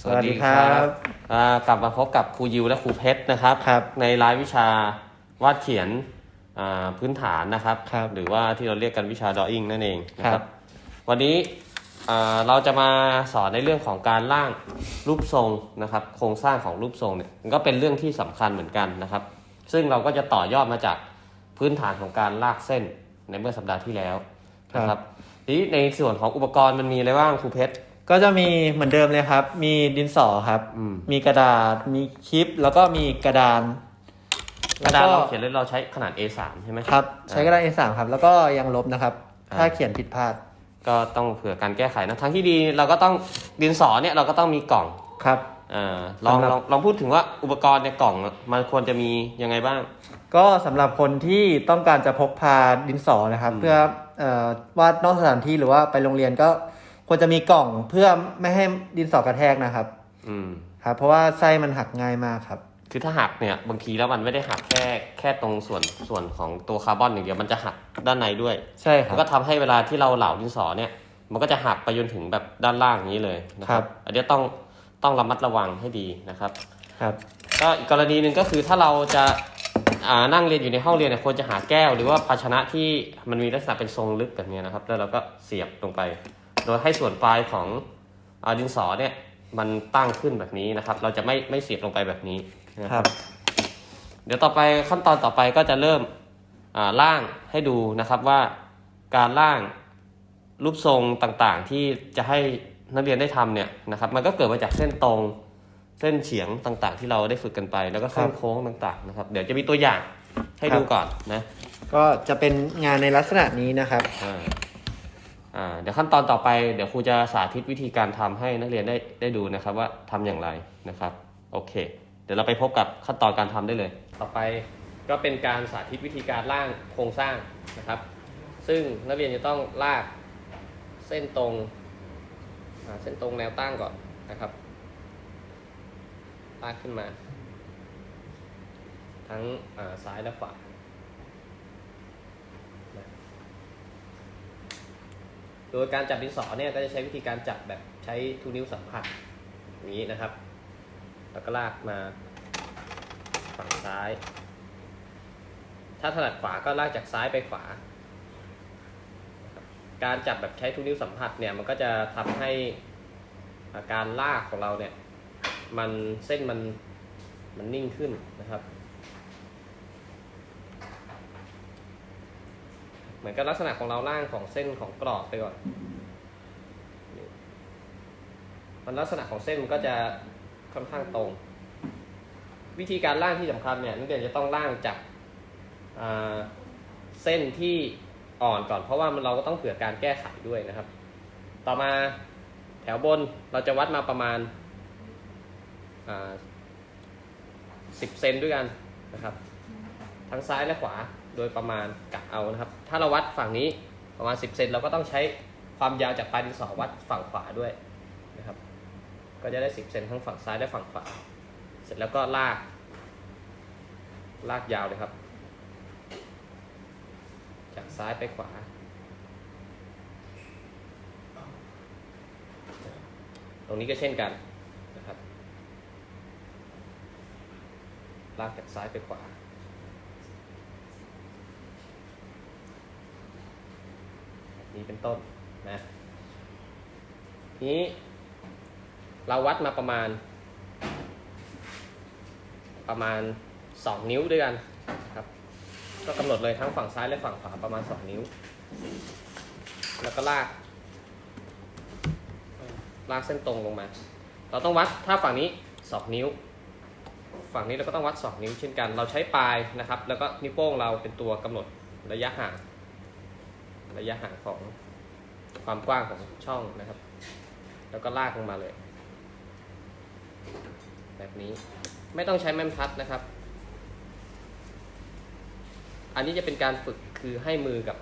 สวัสดีครับอ่ากลับมาพบกับครูยิวและครูเพชรนะครับครับ ในรายวิชาวาดเขียนอ่าพื้นฐานนะครับครับ หรือว่าที่เราเรียกกันวิชาดออิ่งนั่นเองนะคครัรับบวันนี้อ่าเราจะมาสอนในเรื่องของการร่างรูปทรงนะครับ โครงสร้างของรูปทรงเนี่ยมันก็เป็นเรื่องที่สำคัญเหมือนกันนะครับ ซึ่งเราก็จะต่อยอดมาจากพื้นฐานของการลากเส้นในเมื่อสัปดาห์ที่แล้วนะครับทีนี้ในส่วนของอุปกรณ์มันมีอะไรบ้างครูเพชร ก็จะมีเหมือนเดิมเลยครับ มีดินสอครับ อืม มีกระดาษ มีคลิป แล้วก็มีกระดานกระดาษแล้วเราเขียนเลยเราใช้ขนาด A3 ใช่ไหมครับ ใช้กระดาษ A3 ครับ แล้วก็ยังลบนะครับอ่าถ้าเขียนผิดพลาด ก็ต้องเผื่อการแก้ไขนะ ทั้งที่ดีเราก็ต้องดินสอเนี่ยเราก็ต้องมีกล่องครับอ่าลองสำหรับ ลองลองพูดถึงว่าอุปกรณ์ในกล่องมันควรจะมียังไงบ้าง ก็สำหรับคนที่ต้องการจะพกพาดินสอนะครับอืมเพื่อเอ่อวาดนอกสถานที่หรือว่าไปโรงเรียนก็ ควรจะมีกล่องเพื่อไม่ให้ดินสอกระแทกนะครับ อืม ครับ เพราะว่าไส้มันหักง่ายมากครับ คือถ้าหักเนี่ยบางทีแล้วมันไม่ได้หักแค่แค่ตรงส่วนส่วนของตัวคาร์บอนอย่างเดียวมันจะหักด้านในด้วยใช่คมัรันบก็ทำให้เวลาที่เราเหลาดินสอเนี่ย มันก็จะหักไปจนถึงแบบด้านล่างอย่างนี้เลยนะคครัรับ บ อันนี้ต้องต้องระมัดระวังให้ดีนะครับ ครับ ก็อีกกรณีหนึ่งก็คือถ้าเราจะอ่านั่งเรียนอยู่ในห้องเรียนเนี่ยควรจะหาแก้ว หรือว่าภาชนะที่มันมีลักษณะเป็นทรงลึกแบบนี้นะครับ แล้วเราก็เสียบลงไป โดยให้ส่วนปลายของอาดินสอเนี่ยมันตั้งขึ้นแบบนี้นะครับ เราจะไม่ไม่เสียบลงไปแบบนี้นะคครัรับบเดี๋ยวต่อไปขั้นตอนต่อไปก็จะเริ่มอ่าร่างให้ดูนะครับว่าการร่างรูปทรงต่างๆ ที่จะให้นักเรียนได้ทำเนี่ยนะครับมันก็เกิดมาจากเส้นตรงเส้นเฉียงต่างๆ ที่เราได้ฝึกกันไป แล้วก็เส้นโค้งต่างๆนะครับ เดี๋ยวจะมีตัวอย่างให้ดูก่อนนะ ก็จะเป็นงานในลักษณะนี้นะครับอ่าอ่า เดี๋ยวขั้นตอนต่อไปเดี๋ยวครูจะสาธิตวิธีการทำให้นักเรียนได้ได้ดูนะครับว่าทำอย่างไรนะครับโอเค เดี๋ยวเราไปพบกับขั้นตอนการทำได้เลย ต่อไปก็เป็นการสาธิตวิธีการร่างโครงสร้างนะครับ ซึ่งนักเรียนจะต้องลากเส้นตรงเส้นตรงแนวตั้งก่อนนะครับลากขึ้นมา ทั้งาซ้ายและขวา โดยการจับดินสอเนี่ยก็จะใช้วิธีการจับแบบใช้ทูนิ้วสัมผัสนี้นะครับ แล้วก็ลากมาฝั่งซ้าย ถ้าถนัดขวาก็ลากจากซ้ายไปขวา การจับแบบใช้ทูนิ้วสัมผัสเนี่ยมันก็จะทำให้อาการลากของเราเนี่ยมันเส้นมันมันนิ่งขึ้นนะครับ เหมือนกับลักษณะของเราล่างของเส้นของกรอบไปก่อนมันลักษณะของเส้นมันก็จะค่อนข้างตรง วิธีการล่างที่สำคัญเนี่ยนักเรียนจะต้องล่างจากเส้นที่อ่อนก่อน เพราะว่ามันเราก็ต้องเผื่อการแก้ไขด้วยนะครับ ต่อมาแถวบนเราจะวัดมาประมาณสิบเซนด้วยกันนะครับ ทั้งซ้ายและขวา โดยประมาณกะเอานะครับ ถ้าเราวัดฝั่งนี้ประมาณ 10 เซนเราก็ต้องใช้ความยาวจากปลายดินสอวัดฝั่งขวาด้วยนะครับ ก็จะได้ 10 เซนทั้งฝั่งซ้ายและฝั่งขวา เสร็จแล้วก็ลาก ลากยาวเลยครับ จากซ้ายไปขวา ตรงนี้ก็เช่นกันนะครับ ลากจากซ้ายไปขวา นี้เป็นต้นนะนี้เราวัดมาประมาณ ประมาณ 2 นิ้วด้วยกันครับ ก็กำหนดเลยทั้งฝั่งซ้ายและฝั่งขวาประมาณ 2 นิ้ว แล้วก็ลาก ลากเส้นตรงลงมา เราต้องวัดถ้าฝั่งนี้ 2 นิ้ว ฝั่งนี้เราก็ต้องวัด 2 นิ้วเช่นกัน เราใช้ปลายนะครับ แล้วก็นิ้วโป้งเราเป็นตัวกำหนดระยะห่าง ระยะห่างของความกว้างของช่องนะครับ แล้วก็ลากลงมาเลย แบบนี้ไม่ต้องใช้แม่มทัดนะครับ อันนี้จะเป็นการฝึกคือให้มือกับ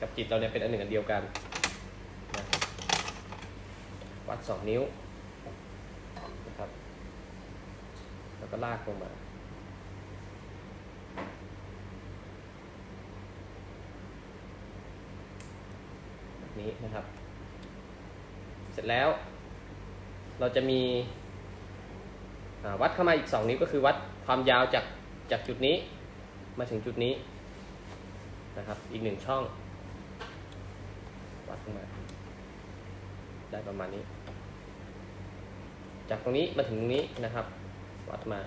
กับจิตเราเนี่ยเป็นอันหนึ่งอันเดียวกันนะวัดสองนิ้วนะครับ แล้วก็ลากลงมา แบบ นี้นะครับ เสร็จแล้ว เราจะมีวัดเข้ามาอีก 2 นิ้วก็คือวัดความยาวจากจากจุดนี้มาถึงจุดนี้นะครับ อีกหนึ่งช่อง วัดเข้ามาได้ประมาณนี้ จากตรงนี้มาถึงตรงนี้นะครับ วัดมา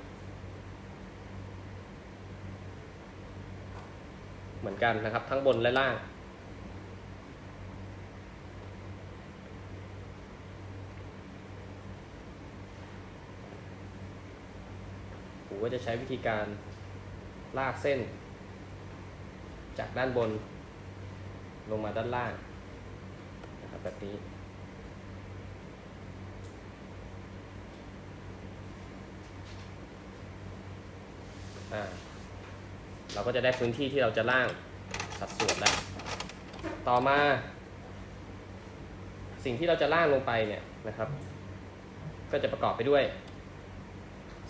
เหมือนกันนะครับ ทั้งบนและล่าง ผมก็จะใช้วิธีการลากเส้น จากด้านบน ลงมาด้านล่างนะครับแบบนี้ เราก็จะได้พื้นที่ที่เราจะล่างสัดส่วนแล้ว ต่อมา สิ่งที่เราจะล่างลงไปเนี่ยนะครับ ก็จะประกอบไปด้วย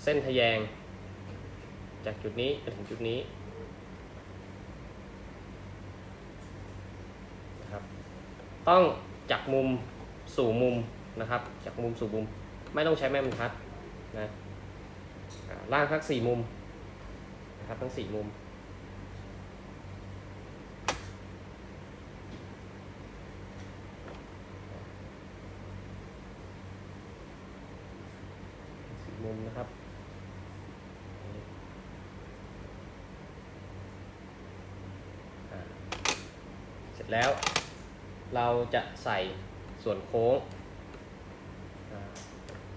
เส้นทะแยง จากจุดนี้ไปถึงจุดนี้นะครับ ต้องจากมุมสู่มุมนะครับ จากมุมสู่มุม ไม่ต้องใช้แม่บรรทัดนะอ่าล่างทั้งสี่มุมนะครับทั้งสี่มุม สี่มุมนะครับ อ่าเสร็ จแล้ว เราจะใส่ส่วนโค้ง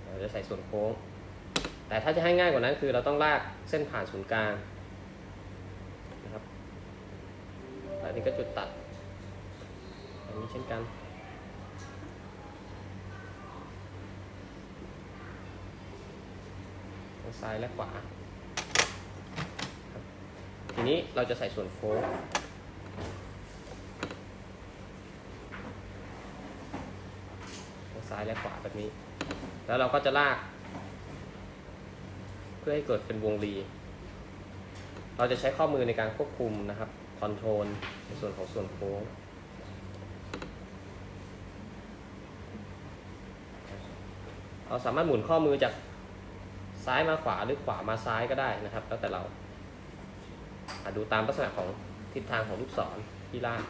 เราจะใส่ส่วนโค้ง แต่ถ้าจะให้ง่ายกว่านั้นคือเราต้องลากเส้นผ่านศูนย์กลางนะครับและนี่ก็จุดตัดอันนี้เช่นกันซ้ายและขวา ทีนี้เราจะใส่ส่วนโค้ง ทั้งซ้ายและขวาแบบนี้ แล้วเราก็จะลาก เพื่อให้เกิดเป็นวงรี เราจะใช้ข้อมือในการควบคุมนะครับ คอนโทรลในส่วนของส่วนโค้งเราสามารถหมุนข้อมือจากซ้ายมาขวาหรือขวามาซ้ายก็ได้นะครับ แล้วแต่เราอะดูตามลักษณะของทิศทางของลูกศรที่ลาก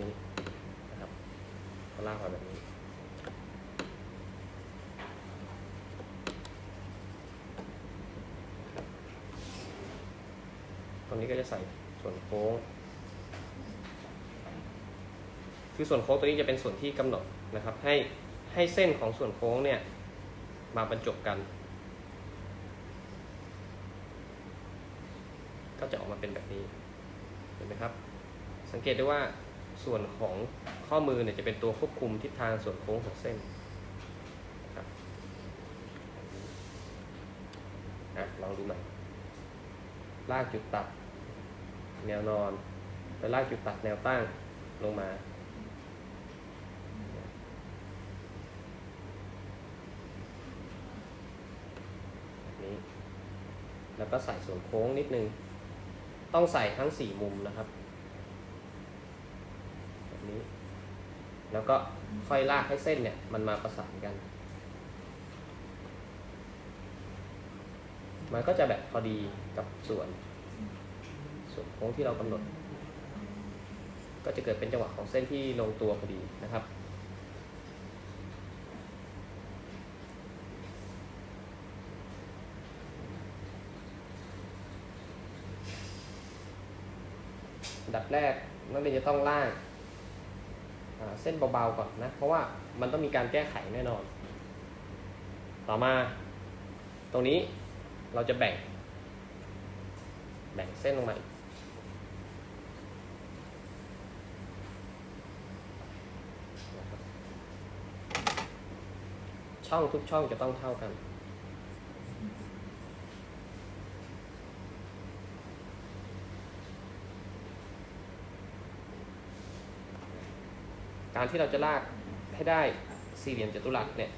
นี้นะครับก็ลากมาแบบนี้ ต รงนี้ก็จะใส่ส่วนโค้ง คือส่วนโค้งตัวนี้จะเป็นส่วนที่กำหนดนะครับ ให้ให้เส้นของส่วนโค้งเนี่ยมาบรรจบกัน ก็จะออกมาเป็นแบบนี้ เห็นไหมครับ สังเกตได้ว่าส่วนของข้อมือเนี่ยจะเป็นตัวควบคุมทิศทางส่วนโค้งของเส้นอะลองดูหม่อยลากจุดตัด แนวนอน ไปลากจุดตัดแนวตั้งลงมา แบบนี้ แล้วก็ใส่ส่วนโค้งนิดนึง ต้องใส่ทั้งสี่มุมนะครับแบบนี้ แล้วก็ค่อยลากให้เส้นเนี่ย มันมาประสานกัน มันก็จะแบบพอดีกับส่วน ส่วนโค้งที่เรากำหนด ก็จะเกิดเป็นจังหวะของเส้นที่ลงตัวพอดีนะครับอัดับแรกนักเรียนจะต้องล่างเส้นเบาๆก่อนนะ เพราะว่ามันต้องมีการแก้ไขแน่นอน ต่อมา ตรงนี้เราจะแบ่ง แบ่งเส้นลงมาอีกนะครับ ช่องทุกช่องจะต้องเท่ากัน การที่เราจะลากให้ได้สี่เหลี่ยมจัตุรัสเนี่ย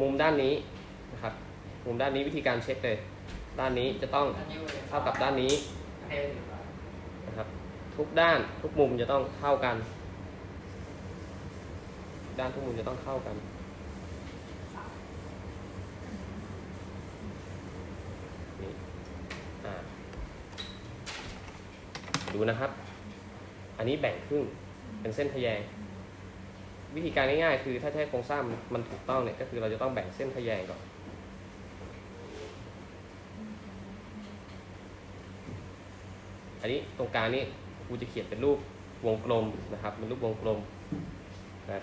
มุมด้านนี้นะครับ มุมด้านนี้วิธีการเช็คเลย ด้านนี้จะต้องเท่ากับด้านนี้นะครับ ทุกด้านทุกมุมจะต้องเท่ากัน ด้านทุกมุมจะต้องเท่ากัน สาม ดูนะครับ อันนี้แบ่งครึ่งเป็นเส้นทะแยง วิธีการง่ายๆ คือถ้าให้โครงสร้างมันถูกต้องเนี่ยก็คือเราจะต้องแบ่งเส้นทะแยงก่อนอันนี้ตรงกลางนี่ครูจะเขียนเป็นรูปวงกลมนะครับเป็นรูปวงกลมนะ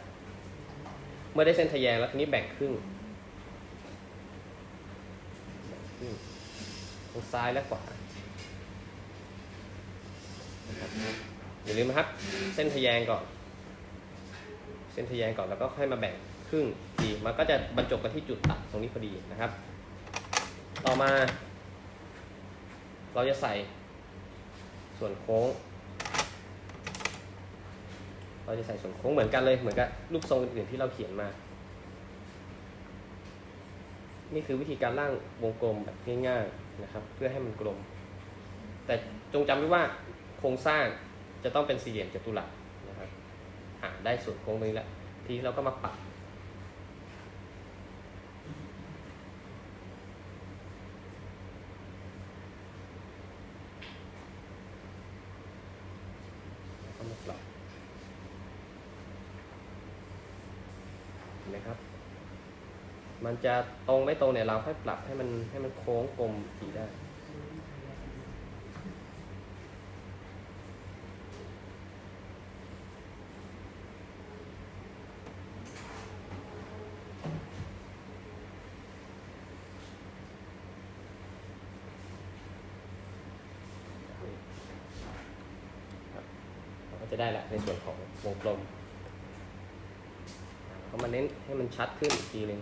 เมื่อได้เส้นทะแยงแล้วทีนี้แบ่งครึ่งแบ่งครงซ้ายและขวา อย่าลืมนะครับ เส้นทะแยงก่อน เส้นทะแยงก่อนแล้วก็ค่อยมาแบ่งครึ่งทีมันก็จะบรรจบกันที่จุดตัดตรงนี้พอดีนะครับ ต่อมา เราจะใส่ส่วนโค้ง เราจะใส่ส่วนโค้งเหมือนกันเลยเหมือนกับรูปทรงอื่นๆที่เราเขียนมา นี่คือวิธีการร่างวงกลมแบบง่ายๆนะครับ เพื่อให้มันกลม แต่จงจำไว้ว่า โครงสร้างจะต้องเป็นสี่เหลี่ยมจัตุรัสนะครับอ่าได้ส่วนโค้งตรงนี้แล้วทีนี้เราก็มาปักก็มาปรับเห็นไหมครับ มันจะตรงไม่ตรงเนี่ยเราค่อยปรับให้มันให้มันโค้งกลมสีได้ เราก็ จะได้ละในส่วนของวงกลมก็มาเน้นให้มันชัดขึ้นอีกทีหนึ่ง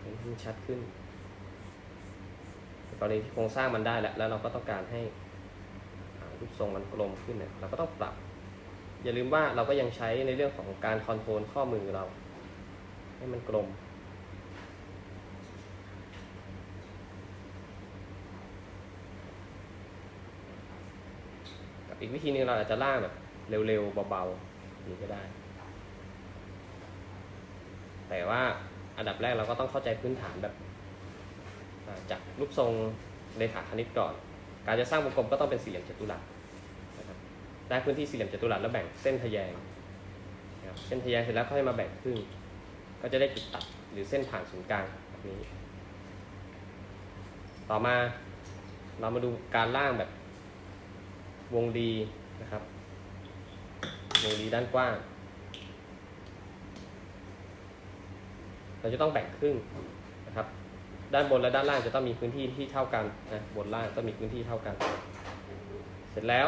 เน้นให้มันชัดขึ้นในกรณีที่โครงสร้างมันได้แล้วแล้วเราก็ต้องการให้รูปทรงมันกลมขึ้นเนี่ยเราก็ต้องปรับ อย่าลืมว่าเราก็ยังใช้ในเรื่องของการคอนโทรลข้อมือเรา ให้มันกลม อีกวิธีหนึงเราอาจจะล่างแบบเร็วๆเบาๆนี่ก็ได้ แต่ว่าอันดับแรกเราก็ต้องเข้าใจพื้นฐานแบบจากรูปทรงเลขาคณิตก่อน การจะสร้างวงกลมก็ต้องเป็นสี่เหลี่ยมจัตุรัสนะครับได้พื้นที่สี่เหลี่ยมจัตุรัสแล้วแบ่งเส้นทะแยงเส้นทะแยงเสร็จแล้วค่อยมาแบ่งครึ่งก็จะได้จุดตัดหรือเส้นผ่านศูนย์กลางแบบนี้ ต่อมาเรามาดูการล่างแบบ วงรีนะครับ วงรีด้านกว้าง เราจะต้องแบ่งครึ่งนะครับ ด้านบนและด้านล่างจะต้องมีพื้นที่ที่เท่ากันนะบนล่างต้องมีพื้นที่เท่ากัน เสร็จแล้ว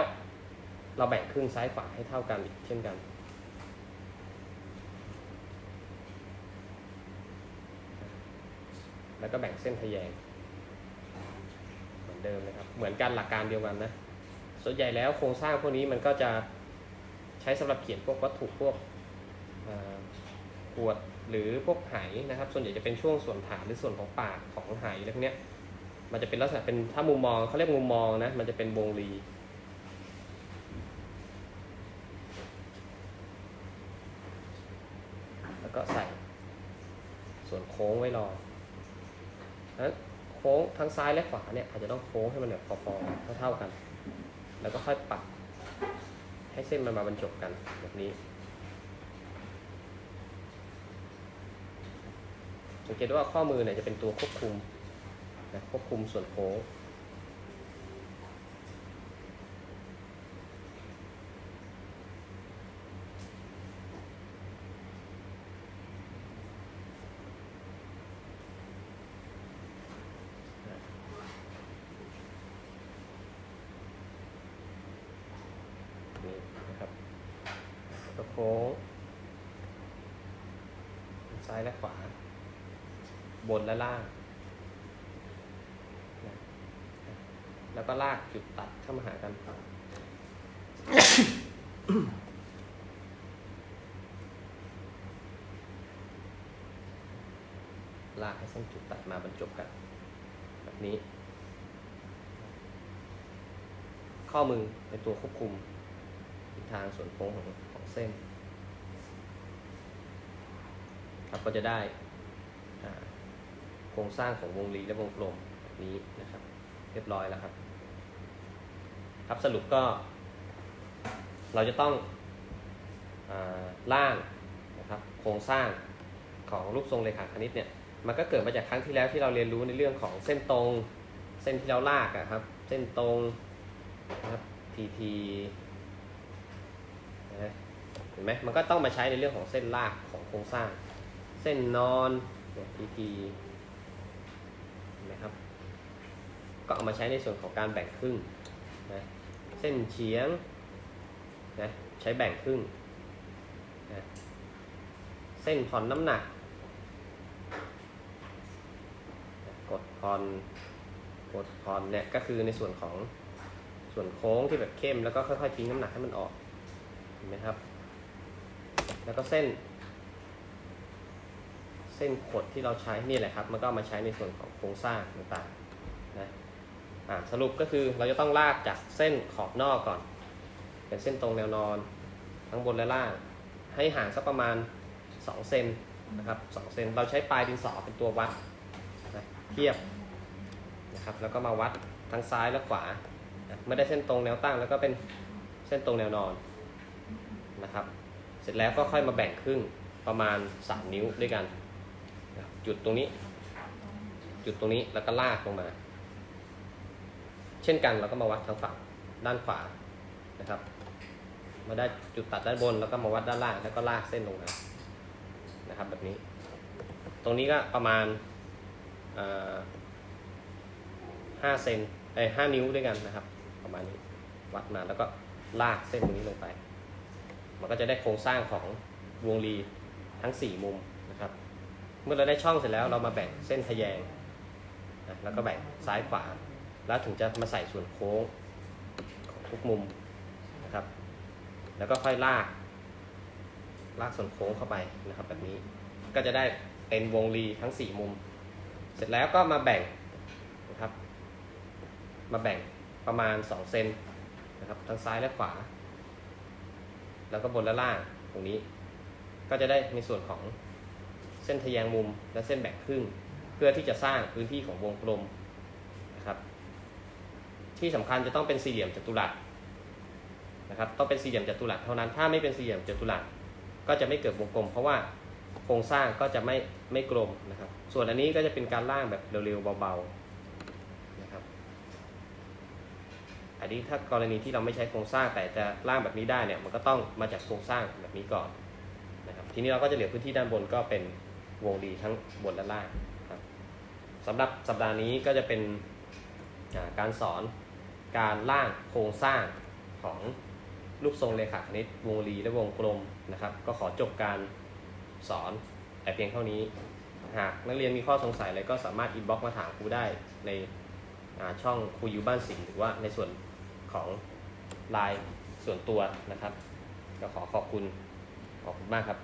เราแบ่งครึ่งซ้ายขวาให้เท่ากันอีกเช่นกันแล้วก็แบ่งเส้นทะแยงเหมือนเดิมนะครับ เหมือนกันหลักการเดียวกันนะ ส่วนใหญ่แล้วโครงสร้างพวกนี้มันก็จะใช้สำหรับเขียนพวกวัตถุพวกขวดหรือพวกไหนะครับ ส่วนใหญ่จะเป็นช่วงส่วนฐานหรือส่วนของปากของไหอะไรพวกเนี้ยมันจะเป็นลักษณะเป็นถ้ามุมมองเขาเรียกมุมมองนะมันจะเป็นวงรีแล้วก็ใส่ส่วนโค้งไว้รอนั้นโค้งทั้งซ้ายและขวาเนี่ยอาจจะต้องโค้งให้มันแบบพอๆเท่าๆกัน แล้วก็ค่อยปัก ให้เส้นมันมาบรรจบกันแบบนี้สังเกตว่าข้อมือเนี่ยจะเป็นตัวควบคุมนะควบคุมส่วนโค้งนี่นะครับแล้วก็โค้ง ซ้ายและขวา บนและล่าง แล้วก็ลากจุดตัดเข้ามาหากันลากให้เส้นจุดตัดมาบรรจบกัน แบบนี้ ข้อมือเป็นตัวควบคุมทิศทางส่วนโค้งของของเส้น ครับก็จะได้โครงสร้างของวงรีและวงกลมแบบนี้นะครับ เรียบร้อยแล้วครับ ครับสรุปก็ เราจะต้องอาร่างนะครับโครงสร้างของรูปทรงเรขาคณิตเนี่ยมันก็เกิดมาจากครั้งที่แล้วที่เราเรียนรู้ในเรื่องของเส้นตรง เส้นที่เราลากอะครับ เส้นตรงนะครับทีทีนะเห็นไหมมันก็ต้องมาใช้ในเรื่องของเส้นลากของโครงสร้าง เส้นนอนเนี่ยทีทีเห็นไหมครับ ก็เอามาใช้ในส่วนของการแบ่งครึ่งนะเส้นเฉียงนะใช้แบ่งครึ่งนะเส้นผ่อนน้ำหนักนะกดผ่อนกดผ่อนเนี่ยก็คือในส่วนของส่วนโค้งที่แบบเข้มแล้วก็ค่อยๆทิ้งน้ำหนักให้มันออกเห็นไหมครับ แล้วก็เส้น เส้นขดที่เราใช้นี่แหละครับ มันก็ามาใช้ในส่วนของโครงสร้างต่างๆนะสรุปก็คือเราจะต้องลากจากเส้นขอบนอกก่อน เป็นเส้นตรงแนวนอน ทั้งบนและล่าง ให้ห่างสักประมาณ 2 เซนนะครับ2เซนเราใช้ปลายดินสอเป็นตัววัดนะเทียบนะครับแล้วก็มาวัดทั้งซ้ายและขวาไม่ได้เส้นตรงแนวตั้งแล้วก็เป็นเส้นตรงแนวนอนนะครับ เสร็จแล้วก็ค่อยมาแบ่งครึ่งประมาณ 3 นิ้วด้วยกัน จุดตรงนี้ จุดตรงนี้แล้วก็ลากลงมา เช่นกันเราก็มาวัดทางฝั่งด้านขวานะครับ มาได้จุดตัดด้านบนแล้วก็มาวัดด้านล่างแล้วก็ลากเส้นลงมานะครับ แบบนี้ ตรงนี้ก็ประมาณห้าเซนไอ้ห้านิ้วด้วยกันนะครับ ประมาณนี้วัดมาแล้วก็ลากเส้นตรงนี้ลงไป มันก็จะได้โครงสร้างของวงรีทั้ง 4 มุม มื่อเราได้ช่องเสร็จแล้วเรามาแบ่งเส้นทะแยงนะแล้วก็แบ่งซ้ายขวา แล้วถึงจะมาใส่ส่วนโค้งของทุกมุมนะครับ แล้วก็ค่อยลาก ลากส่วนโค้งเข้าไปนะครับ แบบนี้ก็จะได้เป็นวงรีทั้ง 4 มุม เสร็จแล้วก็มาแบ่งนะครับ มาแบ่งประมาณ 2 เซนนะครับทั้งซ้ายและขวา แล้วก็บนและล่างตรงนี้ ก็จะได้ในส่วนของ ส้นทะแยงมุมและเส้นแบ่งครึ่ง เพื่อที่จะสร้างพื้นที่ของวงกลมนะครับ ที่สำคัญจะต้องเป็นสี่เหลี่ยมจัตุรัสนะครับต้องเป็นสี่เหลี่ยมจัตุรัสเท่านั้นถ้าไม่เป็นสี่เหลี่ยมจัตุรัสก็จะไม่เกิดวงกลม เพราะว่าโครงสร้างก็จะไม่ไม่กลมนะครับ ส่วนอันนี้ก็จะเป็นการล่างแบบเร็วๆเบาๆนะครับอันนี้ถ้ากรณีที่เราไม่ใช้โครงสร้างแต่จะล่างแบบนี้ได้เนี่ยมันก็ต้องมาจากโครงสร้างแบบนี้ก่อนนะครับทีนี้เราก็จะเหลือพื้นที่ด้านบนก็เป็น วงรีทั้งบนและล่างครับสำหรับสัปดาห์นี้ก็จะเป็นการสอนการล่างโครงสร้างของรูปทรงเรขาคณิตวงรีและวงกลมนะครับ ก็ขอจบการสอนแต่เพียงเท่านี้ หากนักเรียนมีข้อสงสัยอะไรก็สามารถอินบ็อกมาถามครูได้ในช่องครูยูบ้านสิงหรือว่าในส่วนของไลน์ส่วนตัวนะครับ ก็ขอขอบคุณ ขอบคุณมากครับ